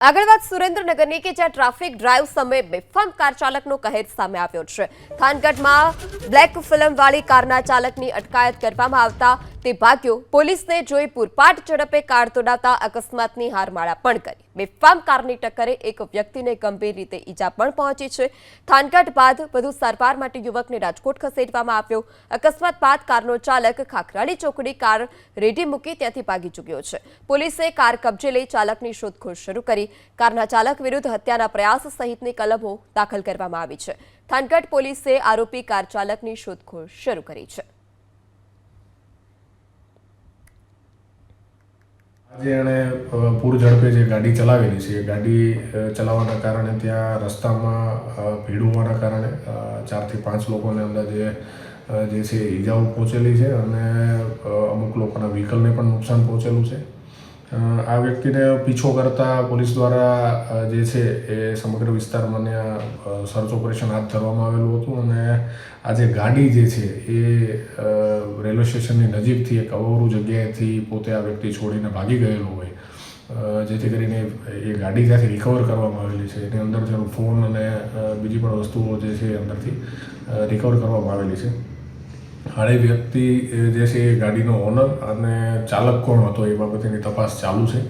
આગળ વાત સુરેન્દ્રનગરની કે જ્યાં ટ્રાફિક ડ્રાઈવ સમયે બેફામ કાર ચાલકનો કહેર સામે આવ્યો છે. થાનગઢમાં બ્લેક ફિલ્મવાળી કારના ચાલકની અટકાયત કરવામાં આવતા તે ભાગ્યો પોલીસને જોઈ પૂરપાટ ઝડપે કાર તોડાતા અકસ્માતની હારમાળા પણ કરી. બેફામ કારની ટક્કરે એક વ્યક્તિને ગંભીર રીતે ઈજા પણ પહોંચી છે. થાનગઢ બાદ વધુ સારવાર માટે યુવકને રાજકોટ ખસેડવામાં આવ્યો. અકસ્માત બાદ કારનો ચાલક ખાખરાળી ચોકડી કાર રેડી મૂકી ત્યાંથી ભાગી ચૂક્યો છે. પોલીસે કાર કબજે લઈ ચાલકની શોધખોળ શરૂ કરી. કારના ચાલક વિરુદ્ધ હત્યાના પ્રયાસ સહિતની કલમો દાખલ કરવામાં આવી છે. થાનગઢ પોલીસે આરોપી કાર ચાલકની શોધખોળ શરૂ કરી છે. આજે એણે પૂર ઝડપે જે ગાડી ચલાવેલી છે, એ ગાડી ચલાવવાના કારણે ત્યાં રસ્તામાં ભીડ હોવાના કારણે ચારથી પાંચ લોકોને અંદાજે જે છે ઈજાઓ પહોંચેલી છે અને અમુક લોકોના વ્હીકલને પણ નુકસાન પહોંચેલું છે. આ વ્યક્તિને પીછો કરતા પોલીસ દ્વારા જે છે એ સમગ્ર વિસ્તારમાં સર્ચ ઓપરેશન હાથ ધરવામાં આવેલું હતું અને આ જે ગાડી જે છે એ રેલવે સ્ટેશનની નજીકથી એક અવરું જગ્યાએથી પોતે આ વ્યક્તિ છોડીને ભાગી ગયેલો હોય. જેથી કરીને એ ગાડી ત્યાંથી રિકવર કરવામાં આવેલી છે. એની અંદર જેનો ફોન અને બીજી પણ વસ્તુઓ જે છે અંદરથી રિકવર કરવામાં આવેલી છે. હાલ વ્યક્તિ જે છે એ ગાડીનો ઓનર અને ચાલક કોણ હતો એ બાબતેની તપાસ ચાલુ છે.